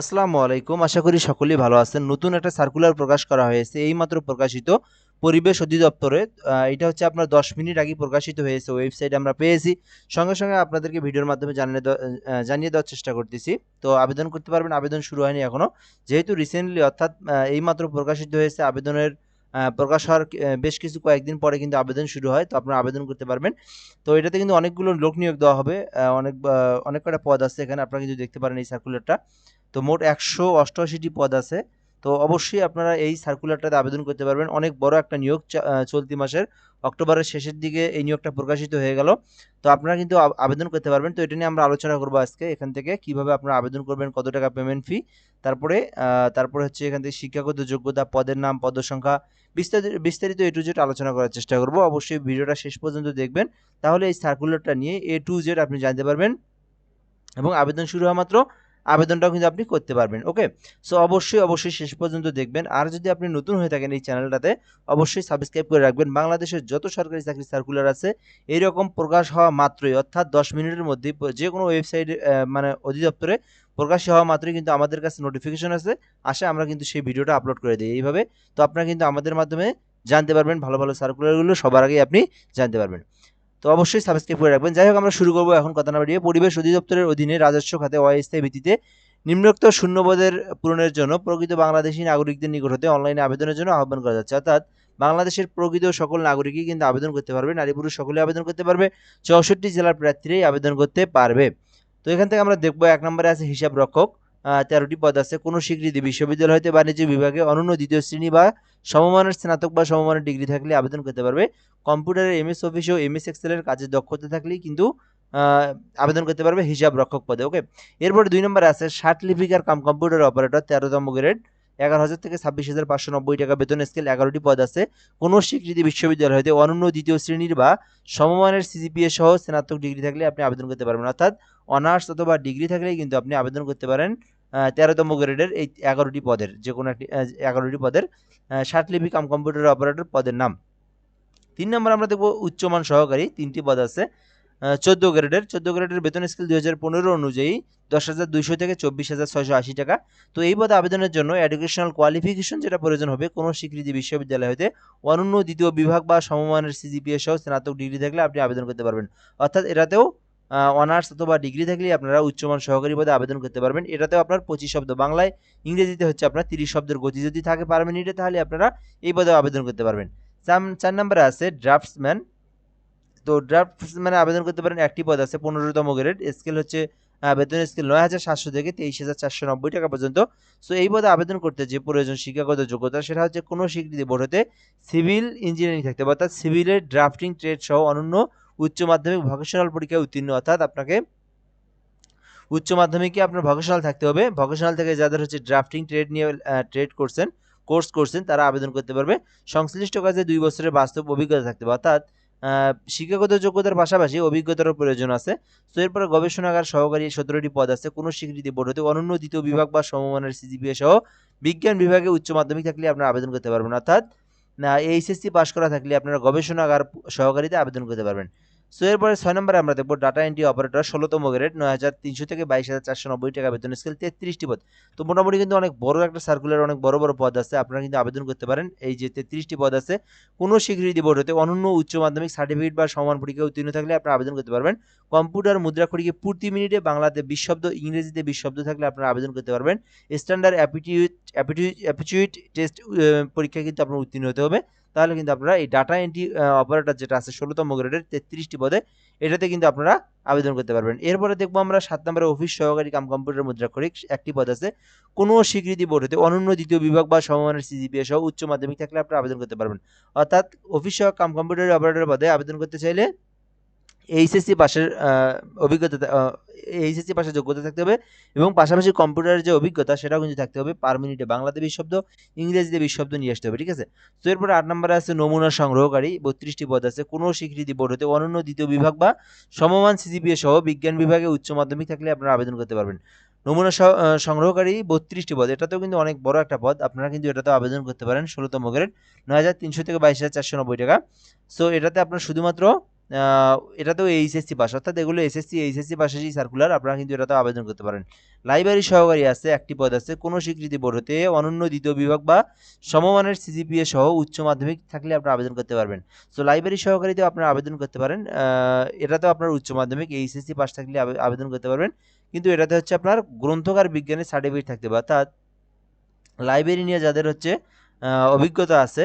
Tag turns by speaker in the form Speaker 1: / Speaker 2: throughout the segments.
Speaker 1: আসসালামু আলাইকুম। আশা করি সকলেই ভালো আছেন। নতুন একটা সার্কুলার প্রকাশ করা হয়েছে। এইমাত্র প্রকাশিত পরিবেশ অধিদপ্তরে এটা হচ্ছে আপনার দশ মিনিট আগে প্রকাশিত হয়েছে ওয়েবসাইট আমরা পেয়েছি। সঙ্গে সঙ্গে আপনাদেরকে ভিডিওর মাধ্যমে জানিয়ে জানিয়ে দেওয়ার চেষ্টা করতেছি। তো আবেদন করতে পারবেন, আবেদন শুরু হয়নি এখনও। যেহেতু রিসেন্টলি অর্থাৎ এইমাত্র প্রকাশিত হয়েছে আবেদনের প্রকাশ হওয়ার বেশ কিছু কয়েকদিন পরে কিন্তু আবেদন শুরু হয়, তো আপনারা আবেদন করতে পারবেন। তো এটাতে কিন্তু অনেকগুলো লোক নিয়োগ দেওয়া হবে অনেক অনেক কটা পদ আছে এখানে, আপনারা কিন্তু দেখতে পারেন এই সার্কুলারটা তো মোট একশো অষ্টআশিটি পদ আছে। তো অবশ্যই আপনারা এই সার্কুলারটাতে আবেদন করতে পারবেন। অনেক বড় একটা নিয়োগ চলতি মাসের অক্টোবরের শেষের দিকে এই নিয়োগটা প্রকাশিত হয়ে গেল। তো আপনারা কিন্তু আবেদন করতে পারবেন। তো এটা নিয়ে আমরা আলোচনা করব আজকে এখান থেকে, কীভাবে আপনারা আবেদন করবেন, কত টাকা পেমেন্ট ফি তারপরে তারপরে হচ্ছে এখান থেকে শিক্ষাগত যোগ্যতা, পদের নাম পদ সংখ্যা বিস্তারিত বিস্তারিত এ টু জেড আলোচনা করার চেষ্টা করব। অবশ্যই ভিডিওটা শেষ পর্যন্ত দেখবেন। তাহলে এই সার্কুলারটা নিয়ে এ টু জেড আপনি জানতে পারবেন। এবং আবেদন শুরু হওয়া মাত্র আবেদনটাও কিন্তু আপনি করতে পারবেন ওকে সো অবশ্যই অবশ্যই শেষ পর্যন্ত দেখবেন। আর যদি আপনি নতুন হয়ে থাকেন এই চ্যানেলটাতে, অবশ্যই সাবস্ক্রাইব করে রাখবেন। বাংলাদেশের যত সরকারি চাকরি সার্কুলার আছে, এইরকম প্রকাশ হওয়া মাত্রই, অর্থাৎ দশ মিনিটের মধ্যে যে কোনো ওয়েবসাইট মানে অধিদপ্তরে প্রকাশ হওয়া মাত্রই কিন্তু আমাদের কাছে নোটিফিকেশন আছে। আসে, আমরা কিন্তু সেই ভিডিওটা আপলোড করে দিই এইভাবে। তো আপনারা কিন্তু আমাদের মাধ্যমে জানতে পারবেন, ভালো ভালো সার্কুলারগুলো সবার আগেই আপনি জানতে পারবেন। তো অবশ্যই সাবস্ক্রাইব করে রাখবেন। যাই হোক, আমরা শুরু করব এখন কথা না বাড়িয়ে। পরিবেশ অধিদপ্তরের অধীনে রাজস্ব খাতে অস্থায়ী ভিত্তিতে নিম্নোক্ত শূন্যপদের পূরণের জন্য প্রকৃত বাংলাদেশি নাগরিকদের নিকট হতে অনলাইনে আবেদনের জন্য আহ্বান করা যাচ্ছে। অর্থাৎ বাংলাদেশের প্রকৃত সকল নাগরিকই কিন্তু আবেদন করতে পারবে, নারী পুরুষ সকলে আবেদন করতে পারবে, চৌষট্টি জেলার প্রার্থীরাই আবেদন করতে পারবে। তো এখান থেকে আমরা দেখব, এক নম্বরে আছে হিসাব রক্ষক তেরোটি পদ আছে। কোনো স্বীকৃতি বিশ্ববিদ্যালয় হতে বাণিজ্য বিভাগে অনন্য দ্বিতীয় শ্রেণি বা সমমানের স্নাতক বা সমমানের ডিগ্রি থাকলে আবেদন করতে পারবে। কম্পিউটারের এমএস অফিস ও এমএস এক্সেলের কাজে দক্ষতা থাকলেই কিন্তু আবেদন করতে পারবে হিসাব রক্ষক পদে ওকে এরপরে দুই নম্বরে আছে ষাট লিপিকার কাম কম্পিউটার অপারেটর, তেরোতম গ্রেড, এগারো হাজার থেকে ছাব্বিশ হাজার পাঁচশো নব্বই টাকা বেতন স্কেল এগারোটি পদ আছে। কোনো স্বীকৃতি বিশ্ববিদ্যালয় হতে অনন্য দ্বিতীয় শ্রেণির বা সমমানের সিজিপিএ সহ স্নাতক ডিগ্রি থাকলে আপনি আবেদন করতে পারবেন। অর্থাৎ অনার্স অথবা ডিগ্রি থাকলেই কিন্তু আপনি আবেদন করতে পারেন তেরোতম গ্রেডের এই এগারোটি পদের যে কোনো একটি এগারোটি পদের আহ, ষাট লিপি কাম কম্পিউটার অপারেটর পদের নাম। তিন নম্বর আমরা দেখব উচ্চমান সহকারী তিনটি পদ আছে চোদ্দ গ্রেডের চোদ্দ গ্রেডের বেতন স্কেল দুই হাজার পনেরো অনুযায়ী দশ হাজার দুইশো থেকে চব্বিশ হাজার ছয়শো আশি টাকা। তো এই পদে আবেদনের জন্য এডুকেশনাল কোয়ালিফিকেশন যেটা প্রয়োজন হবে কোনো স্বীকৃতি বিশ্ববিদ্যালয় হতে অনন্য দ্বিতীয় বিভাগ বা সমমানের সিজিপিএ সহ স্নাতক ডিগ্রি থাকলে আপনি আবেদন করতে পারবেন। অর্থাৎ এটাতেও অনার্স অথবা ডিগ্রি থাকলেই আপনারা উচ্চমান সহকারী পদে আবেদন করতে পারবেন। এটাতেও আপনার পঁচিশ শব্দ বাংলায়, ইংরেজিতে হচ্ছে আপনার তিরিশ শব্দের গতি যদি থাকে পার মিনিটে তাহলে আপনারা এই পদেও আবেদন করতে পারবেন। চার- নম্বরে আছে ড্রাফটসম্যান তো ড্রাফটসম্যানে আবেদন করতে পারেন একটি পদ আছে পনেরোতম গ্রেড স্কেল হচ্ছে বেতন স্কেল নয় হাজার সাতশো থেকে তেইশ হাজার চারশো নব্বই টাকা পর্যন্ত। সো এই পদে আবেদন করতে যে প্রয়োজন শিক্ষাগত যোগ্যতা, সেটা হচ্ছে কোনো স্বীকৃতি বোর্ড হতে সিভিল ইঞ্জিনিয়ারিং থাকতে অর্থাৎ সিভিলের ড্রাফটিং ট্রেড সহ অনন্য উচ্চ মাধ্যমিক ভকেশনাল পরীক্ষায় উত্তীর্ণ, অর্থাৎ আপনাকে উচ্চ মাধ্যমিকে আপনার ভকেশনাল থাকতে হবে। ভকেশনাল থেকে যাদের হচ্ছে ড্রাফটিং ট্রেড নিয়ে ট্রেড করছেন কোর্স করছেন, তারা আবেদন করতে পারবে। সংশ্লিষ্ট কাজে দুই বছরের বাস্তব অভিজ্ঞতা থাকতে হবে, অর্থাৎ শিক্ষাগত যোগ্যতার পাশাপাশি অভিজ্ঞতারও প্রয়োজন আছে। তো এরপরে গবেষণাগার সহকারী সতেরোটি পদ আছে। কোনো স্বীকৃতি বোর্ড হতে অনন্য দ্বিতীয় বিভাগ বা সমমানের সিজিপিএ সহ বিজ্ঞান বিভাগে উচ্চ মাধ্যমিক থাকলে আপনারা আবেদন করতে পারবেন, অর্থাৎ এইচএসসি পাশ করা থাকলে আপনারা গবেষণাগার সহকারীতে আবেদন করতে পারবেন। সো এরপরে ছয় নম্বরে আমরা দেখব ডাটা এন্ট্রি অপারেটর ষোলোতম গ্রেড নয় হাজার তিনশো থেকে বাইশ হাজার চারশো নব্বই টাকা বেতন স্কেল তেত্রিশটি পদ। তো মোটামুটি কিন্তু অনেক বড় একটা সার্কুলার অনেক বড় বড় পদ আছে। আপনারা কিন্তু আবেদন করতে পারেন। এই যে তেত্রিশটি পদ আছে, কোনো স্বীকৃতি বোর্ড হতে অনন্য উচ্চ মাধ্যমিক সার্টিফিকেট বা সমান পরীক্ষা উত্তীর্ণ থাকলে আপনারা আবেদন করতে পারবেন। কম্পিউটার মুদ্রাক্ষরিকে প্রতি মিনিটে বাংলাতে বিশ শব্দ ইংরেজিতে বিশ শব্দ থাকলে আপনারা আবেদন করতে পারবেন। Standard aptitude aptitude aptitude test পরীক্ষায় কিন্তু আপনার উত্তীর্ণ হতে হবে। তাহলে কিন্তু আপনারা এই ডাটা এন্ট্রি অপারেটর যেটা আছে ষোলোতম গ্রেডের তেত্রিশটি পদে এটাতে কিন্তু আপনারা আবেদন করতে পারবেন। এরপরে দেখব আমরা সাত নম্বরে অফিস সহকারী কাম কম্পিউটার মুদ্রা মুদ্রাক্ষরিক একটি পদ আছে। কোনো স্বীকৃতি বোর্ড হতে অনন্য দ্বিতীয় বিভাগ বা সমমানের সিজিপিএ সহ উচ্চ মাধ্যমিক থাকলে আপনারা আবেদন করতে পারবেন। অর্থাৎ অফিস সহ কাম কম্পিউটার অপারেটর পদে আবেদন করতে চাইলে এইচএসসি পাশের অভিজ্ঞতা এইচএসসি পাশের যোগ্যতা থাকতে হবে এবং পাশাপাশি কম্পিউটারের যে অভিজ্ঞতা সেটাও কিন্তু থাকতে হবে। পার মিনিটে বাংলাতে বিশ শব্দ, ইংরেজিতে বিশ শব্দ নিয়ে আসতে হবে, ঠিক আছে? তো এরপরে আট নম্বরে আছে নমুনা সংগ্রহকারী, বত্রিশটি পদ আছে। কোনো স্বীকৃতি বোর্ড হতে অনন্য দ্বিতীয় বিভাগ বা সমমান সিজিপিএ সহ বিজ্ঞান বিভাগে উচ্চ মাধ্যমিক থাকলে আপনারা আবেদন করতে পারবেন। নমুনা সংগ্রহকারী বত্রিশটি পদ, এটাতেও কিন্তু অনেক বড় একটা পদ, আপনারা কিন্তু এটাতেও আবেদন করতে পারেন। ষোলোতম গ্রেড, নয় হাজার তিনশো থেকে বাইশ হাজার চারশো নব্বই টাকা। সো এটাতে আপনার শুধুমাত্র আহ, এটাতেও এইচএসসি পাস অর্থাৎ এগুলো এসএসসি এইচএসসি পাশেরই সার্কুলার আপনারা কিন্তু এটাতেও আবেদন করতে পারেন। লাইব্রেরি সহকারী আছে একটি পদ আছে কোনো স্বীকৃতি বোর্ড হতে অনন্য দ্বিতীয় বিভাগ বা সমমানের সিজিপিএ সহ উচ্চ মাধ্যমিক থাকলে আপনারা আবেদন করতে পারবেন। সো লাইব্রেরি সহকারীতেও আপনারা আবেদন করতে পারেন। এটাতেও আপনার উচ্চ মাধ্যমিক এইচএসসি পাস থাকলে আবেদন করতে পারবেন। কিন্তু এটাতে হচ্ছে আপনার গ্রন্থকার বিজ্ঞানের সার্টিফিকেট থাকতে হবে। অর্থাৎ লাইব্রেরি নিয়ে যাদের হচ্ছে অভিজ্ঞতা আছে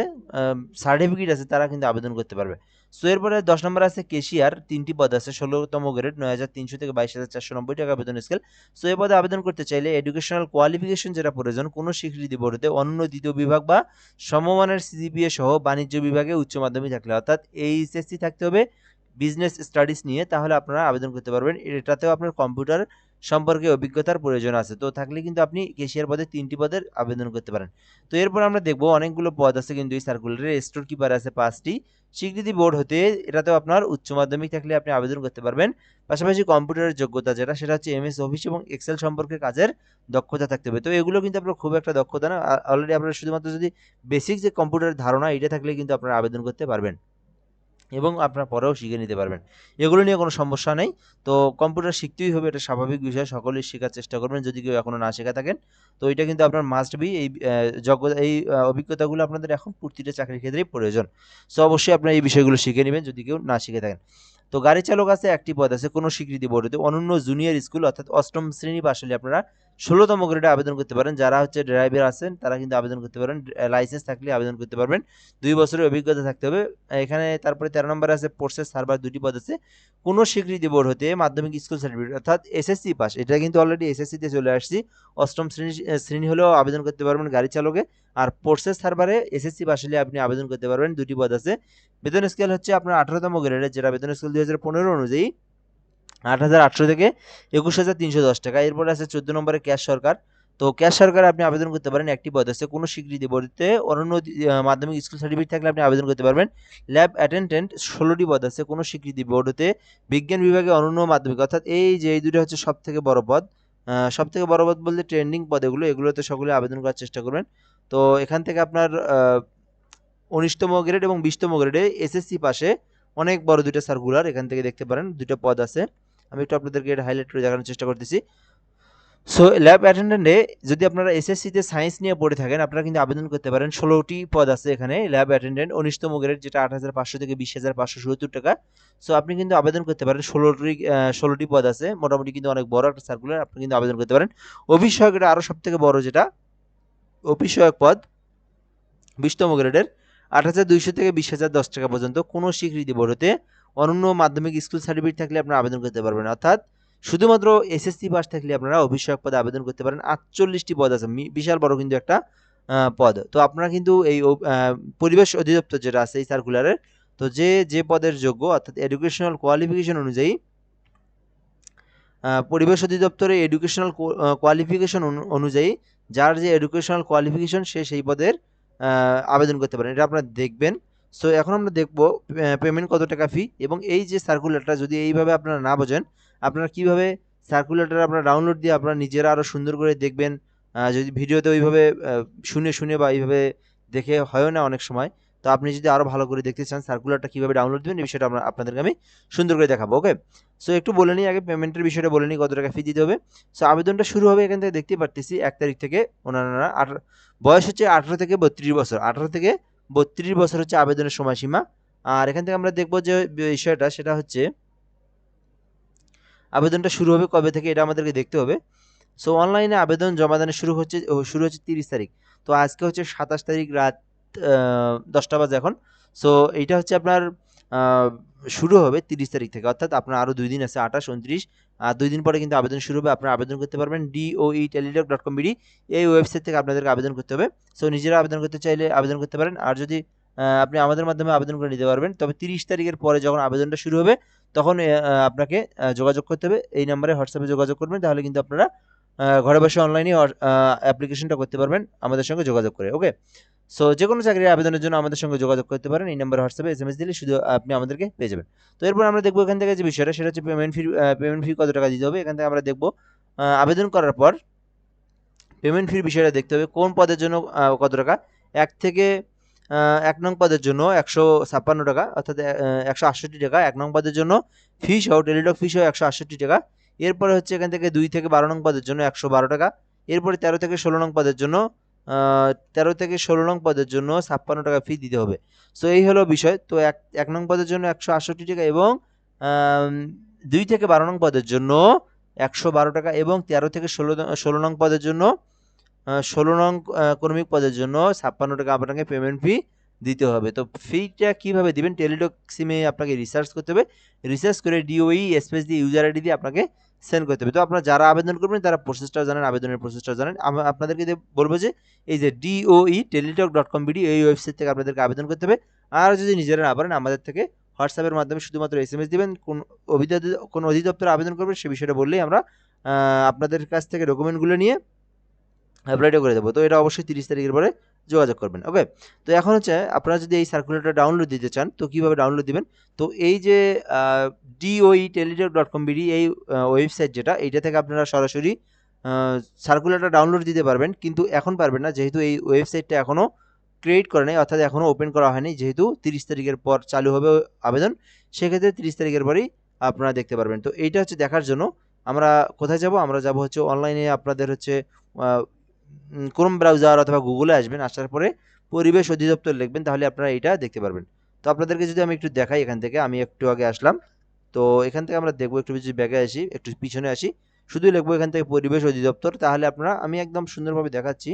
Speaker 1: সার্টিফিকেট আছে, তারা কিন্তু আবেদন করতে পারবে। সো এরপরে দশ নম্বর আছে কেশিয়ার, তিনটি পদ আছে, ষোলোতম গ্রেড নয় হাজার তিনশো থেকে বাইশ হাজার চারশো নব্বই টাকা আবেদন স্কেল সো এই পদে আবেদন করতে চাইলে এডুকেশনাল কোয়ালিফিকেশন যেটা প্রয়োজন, কোনো স্বীকৃতি বোর্ডে অন্য দ্বিতীয় বিভাগ বা সমমানের সিজিপিএ সহ বাণিজ্য বিভাগে উচ্চ মাধ্যমিক থাকলে, অর্থাৎ এইচএসসি থাকতে হবে বিজনেস স্টাডিজ নিয়ে, তাহলে আপনারা আবেদন করতে পারবেন। এটাতেও আপনার কম্পিউটার সম্পর্কে অভিজ্ঞতার প্রয়োজন আছে। তো থাকলে কিন্তু আপনি কেশিয়ার পদে তিনটি পদের আবেদন করতে পারেন। তো এরপর আমরা দেখব অনেকগুলো পদ আছে কিন্তু এই সার্কুলারে স্টোর কিপার আছে পাঁচটি। স্বীকৃতি বোর্ড হতে এটাতেও আপনার উচ্চ মাধ্যমিক থাকলে আপনি আবেদন করতে পারবেন। পাশাপাশি কম্পিউটারের যোগ্যতা যেটা, সেটা হচ্ছে এমএস অফিস এবং এক্সেল সম্পর্কে কাজের দক্ষতা থাকতে হবে। তো এগুলো কিন্তু আপনার খুব একটা দক্ষতা না। অলরেডি আপনার শুধুমাত্র যদি বেসিক যে কম্পিউটারের ধারণা এটা থাকলে কিন্তু আপনারা আবেদন করতে পারবেন। এবং আপনার পরেও শিখে নিতে পারবেন। এগুলো নিয়ে কোনো সমস্যা নেই। তো কম্পিউটার শিখতেই হবে, এটা স্বাভাবিক বিষয়। সকলেই শেখার চেষ্টা করবেন, যদি কেউ এখনও না শেখা থাকেন। তো এটা কিন্তু আপনার মাস্ট বি এই যোগ্যতা এই অভিজ্ঞতাগুলো আপনাদের এখন প্রতিটা চাকরির ক্ষেত্রেই প্রয়োজন। সো অবশ্যই আপনার এই বিষয়গুলো শিখে নেবেন, যদি কেউ না শিখে থাকেন। তো গাড়ি চালক আছে, একটি পদ আছে, কোনো স্বীকৃতি বোর্ডে অনন্য জুনিয়র স্কুল অর্থাৎ অষ্টম শ্রেণি পাশ হলে আপনারা ষোলোতম গ্রেডে আবেদন করতে পারেন। যারা হচ্ছে ড্রাইভার আছেন, তারা কিন্তু আবেদন করতে পারেন। লাইসেন্স থাকলে আবেদন করতে পারবেন। দুই বছরের অভিজ্ঞতা থাকতে হবে। এখানে তারপরে তেরো নম্বরে আছে পোর্সেস সার্ভার দুটি পদ আছে। কোনো স্বীকৃতি বোর্ড হতে মাধ্যমিক স্কুল সার্টিফিকেট অর্থাৎ এসএসসি পাস এটা কিন্তু অলরেডি এসএসসিতে চলে আসছি। অষ্টম শ্রেণি শ্রেণি হলেও আবেদন করতে পারবেন গাড়ি চালকে। আর পোর্সেস সার্ভারে এসএসসি পাস হলে আপনি আবেদন করতে পারবেন। দুটি পদ আছে। বেতন স্কেল হচ্ছে আপনার আঠারোতম গ্রেডের, যেটা বেতন স্কেল দুই হাজার পনেরো অনুযায়ী। আট হাজার আটশো থেকে একুশ হাজার তিনশো দশ টাকা। এরপরে আছে চোদ্দ নম্বরে ক্যাশ সরকার। তো ক্যাশ সরকার আপনি আবেদন করতে পারেন একটি পদ আছে কোনো স্বীকৃতি অনন্য আহ, মাধ্যমিক স্কুল সার্টিফিকেট থাকলে আপনি আবেদন করতে পারবেন। ল্যাব অ্যাটেন্ডেন্ট ষোলোটি পদ আছে কোনো স্বীকৃতি বোর্ডতে বিজ্ঞান বিভাগে অনন্য মাধ্যমিক। অর্থাৎ এই যে এই দুটো হচ্ছে সব থেকে বড় পদ। সব থেকে বড় পদ বলতে ট্রেন্ডিং পদ এগুলো এগুলোতে সকলে আবেদন করার চেষ্টা করবেন। তো এখান থেকে আপনার উনিশতম গ্রেড এবং বিশতম গ্রেডে এসএসসি পাশে অনেক বড় দুইটা সার্কুলার এখান থেকে দেখতে পারেন দুটো পদ আছে। আমি একটু আপনাদেরকে এটা হাইলাইট করে দেখানোর চেষ্টা করতেছি। সো ল্যাব অ্যাটেন্ডেন্টে যদি আপনারা এসএসসিতে সায়েন্স নিয়ে পড়ে থাকেন, আপনারা কিন্তু আবেদন করতে পারেন। ষোলোটি পদ আছে এখানে ল্যাব অ্যাটেন্ডেন্ট উনিশতম গ্রেড যেটা আট হাজার পাঁচশো থেকে বিশ হাজার পাঁচশো সত্তর টাকা। সো আপনি কিন্তু আবেদন করতে পারেন। ষোলোটি ষোলোটি পদ আছে, মোটামুটি কিন্তু অনেক বড় একটা সার্কুলার আপনি কিন্তু আবেদন করতে পারেন। অভিষেক এটা আরও সব থেকে বড় যেটা, অভিষেক পদ, বিশতম গ্রেডের আট হাজার দুইশো থেকে বিশ হাজার দশ টাকা পর্যন্ত। কোনো স্বীকৃতি বোর্ড হতে অনন্য মাধ্যমিক স্কুল সার্টিফিকেট থাকলে আপনারা আবেদন করতে পারবেন। অর্থাৎ শুধুমাত্র এসএসসি পাস থাকলে আপনারা অভিষেক পদে আবেদন করতে পারেন। আটচল্লিশটি পদ আছে বিশাল বড় কিন্তু একটা পদ। তো আপনারা কিন্তু এই পরিবেশ অধিদপ্তর যেটা আছে এই সার্কুলারের তো যে যে পদের যোগ্য, অর্থাৎ এডুকেশনাল কোয়ালিফিকেশন অনুযায়ী পরিবেশ অধিদপ্তরে এডুকেশনাল কোয়ালিফিকেশন অনুযায়ী যার যে এডুকেশনাল কোয়ালিফিকেশন সে সেই পদের আবেদন করতে পারেন। এটা আপনারা দেখবেন। সো এখন আমরা দেখব পেমেন্ট কত টাকা ফি এবং এই যে সার্কুলারটা যদি এইভাবে আপনারা না বোঝেন, আপনারা কীভাবে সার্কুলারটা আপনারা ডাউনলোড দিয়ে আপনারা নিজেরা আরও সুন্দর করে দেখবেন? যদি ভিডিওতে ওইভাবে শুনে শুনে বা এইভাবে দেখে হয় না অনেক সময়, তো আপনি যদি আরও ভালো করে দেখতে চান সার্কুলারটা কীভাবে ডাউনলোড দেবেন, এই বিষয়টা আমরা আপনাদেরকে আমি সুন্দর করে দেখাবো ওকে সো একটু বলে নিই, আগে পেমেন্টের বিষয়টা বলে নিই, কত টাকা ফি দিতে হবে। সো আবেদনটা শুরু হবে এখান থেকে দেখতে পারতেছি, এক তারিখ থেকে, ওনারা, আঠারো, বয়স হচ্ছে আঠারো থেকে বত্রিশ বছর, আঠারো থেকে বত্রিশ বছর হচ্ছে আবেদনের সময়সীমা। আর এখান থেকে আমরা দেখব যে বিষয়টা, সেটা হচ্ছে আবেদনটা শুরু হবে কবে থেকে, এটা আমাদেরকে দেখতে হবে। সো অনলাইনে আবেদন জমা দেওয়া শুরু হচ্ছে শুরু হচ্ছে তিরিশ তারিখ। তো আজকে হচ্ছে সাতাশ তারিখ রাত দশটা বাজে এখন। সো এইটা হচ্ছে আপনার শুরু হবে তিরিশ তারিখ থেকে। অর্থাৎ আপনার আরও দুই দিন আছে, আঠাশ, উনত্রিশ। আর দুই দিন পরে কিন্তু আবেদন শুরু হবে। আপনারা আবেদন করতে পারবেন DOE Teletalk dot com BD এই ওয়েবসাইট থেকে আপনাদেরকে আবেদন করতে হবে। সো নিজেরা আবেদন করতে চাইলে আবেদন করতে পারেন। আর যদি আপনি আমাদের মাধ্যমে আবেদন করে নিতে পারবেন, তবে তিরিশ তারিখের পরে যখন আবেদনটা শুরু হবে, তখন আপনাকে যোগাযোগ করতে হবে। এই নাম্বারে হোয়াটসঅ্যাপে যোগাযোগ করবেন, তাহলে কিন্তু আপনারা ঘরে বসে অনলাইনে অ্যাপ্লিকেশনটা করতে পারবেন। আমাদের সঙ্গে যোগাযোগ করে ওকে সো যে কোনো চাকরির আবেদনের জন্য আমাদের সঙ্গে যোগাযোগ করতে পারেন। এই নাম্বারে হোয়াটসঅ্যাপে এস এম এস দিলে শুধু আপনি আমাদেরকে পেয়ে যাবেন। তো এরপর আমরা দেখব এখান থেকে যে বিষয়টা, সেটা হচ্ছে পেমেন্ট ফি পেমেন্ট ফি কত টাকা দিতে হবে। এখান থেকে আমরা দেখব আবেদন করার পর পেমেন্ট ফির বিষয়টা দেখতে হবে, কোন পদের জন্য কত টাকা? এক থেকে এক নং পদের জন্য একশো ছাপ্পান্ন টাকা, অর্থাৎ একশো আটষট্টি টাকা। এক নং পদের জন্য ফি সহ টেলিটক ফি সহ একশো আটষট্টি টাকা। এরপরে হচ্ছে এখান থেকে দুই থেকে বারো নং পদের জন্য একশো বারো টাকা। এরপরে তেরো থেকে ষোলো নং পদের জন্য তেরো থেকে ষোলো নং পদের জন্য ছাপ্পান্ন টাকা ফি দিতে হবে। সো এই হলো বিষয়। তো এক এক নং পদের জন্য একশো আটষট্টি টাকা এবং দুই থেকে বারো নং পদের জন্য একশো বারো টাকা এবং তেরো থেকে ষোলো ষোলো নং পদের জন্য ষোলো নং কর্মিক পদের জন্য ছাপ্পান্ন টাকা আপনাকে পেমেন্ট ফি দিতে হবে। তো ফিটা কীভাবে দিবেন? টেলিডক সিমে আপনাকে রিসার্চ করতে হবে। রিসার্চ করে ডিওই স্পেস দিয়ে ইউজার আইডি দিয়ে আপনাকে সেন্ড করতে হবে। তো আপনারা যারা আবেদন করবেন, তারা প্রসেসটাও জানেন, আবেদনের প্রসেসটাও জানেন। আপনাদেরকে বলব যে, এই যে DOE Teletalk dot com BD এই ওয়েবসাইট থেকে আপনাদেরকে আবেদন করতে হবে। আর যদি নিজেরা না পারেন, আমাদের থেকে হোয়াটসঅ্যাপের মাধ্যমে শুধুমাত্র এস এম এস দেবেন। কোন অভিযোগ কোন অধিদপ্তরে আবেদন করবেন, সে বিষয়টা বললেই আমরা আপনাদের কাছ থেকে ডকুমেন্টগুলো নিয়ে অ্যাপ্লাইটা করে দেবো। তো এটা অবশ্যই তিরিশ তারিখের পরে যোগাযোগ করবেন ওকে তো এখন হচ্ছে আপনারা যদি এই সার্কুলেটর ডাউনলোড দিতে চান, তো কীভাবে ডাউনলোড দিবেন? তো এই যে DOE Teletalk dot com BD এই ওয়েবসাইট যেটা, এইটা থেকে আপনারা সরাসরি সার্কুলেটর ডাউনলোড দিতে পারবেন। কিন্তু এখন পারবেন না, যেহেতু এই ওয়েবসাইটটা এখনও ক্রিয়েট করে নাই, অর্থাৎ এখনও ওপেন করা হয়নি, যেহেতু তিরিশ তারিখের পর চালু হবে আবেদন, সেক্ষেত্রে তিরিশ তারিখের পরেই আপনারা দেখতে পারবেন। তো এইটা হচ্ছে দেখার জন্য, আমরা কোথায় যাব? আমরা যাব হচ্ছে অনলাইনে আপনাদের হচ্ছে ক্রোম ব্রাউজার অথবা গুগলে আসবেন, আসার পরে পরিবেশ অধিদপ্তর লিখবেন, তাহলে আপনারা এটা দেখতে পারবেন। তো আপনাদেরকে যদি আমি একটু দেখাই এখান থেকে, আমি একটু আগে আসলাম। তো এখান থেকে আমরা দেখব, একটু বেশি ব্যাগে আসি, একটু পিছনে আসি। শুধু লিখব এখান থেকে পরিবেশ অধিদপ্তর, তাহলে আপনারা, আমি একদম সুন্দরভাবে দেখাচ্ছি।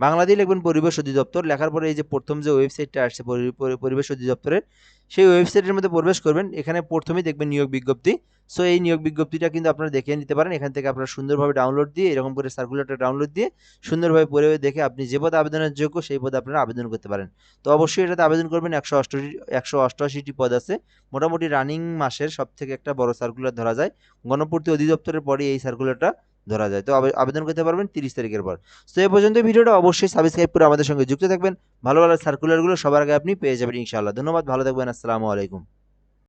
Speaker 1: বাংলা দিয়ে লিখবেন পরিবেশ অধিদপ্তর। লেখার পরে এই যে প্রথম যে ওয়েবসাইটটা আসছে, পরি- পরি- পরিবেশ অধিদপ্তরের, সেই ওয়েবসাইটের মধ্যে প্রবেশ করবেন। এখানে প্রথমেই দেখবেন নিয়োগ বিজ্ঞপ্তি। সো এই নিয়োগ বিজ্ঞপ্তিটা কিন্তু আপনারা দেখে নিতে পারেন। এখান থেকে আপনারা সুন্দরভাবে ডাউনলোড দিয়ে, এরকম করে সার্কুলারটা ডাউনলোড দিয়ে, সুন্দরভাবে পড়ে দেখে আপনি যে পদে আবেদনের যোগ্য, সেই পদে আপনারা আবেদন করতে পারেন। তো অবশ্যই এটাতে আবেদন করবেন। একশো অষ্টআশি একশো অষ্টআশিটি পদ আছে। মোটামুটি রানিং মাসের সব থেকে একটা বড় সার্কুলার ধরা যায়। গণপূর্তি অধিদপ্তরের পরে এই সার্কুলারটা ধরা যায়। তো আবেদন করতে পারবেন তিরিশ তারিখের পর। তো এ পর্যন্ত ভিডিওটা অবশ্যই সাবস্ক্রাইব করে আমাদের সঙ্গে যুক্ত থাকবেন। ভালো ভালো সার্কুলারগুলো সবার আগে আপনি পেয়ে যাবেন ইনশাআল্লাহ। ধন্যবাদ, ভালো থাকবেন, আসসালামু আলাইকুম।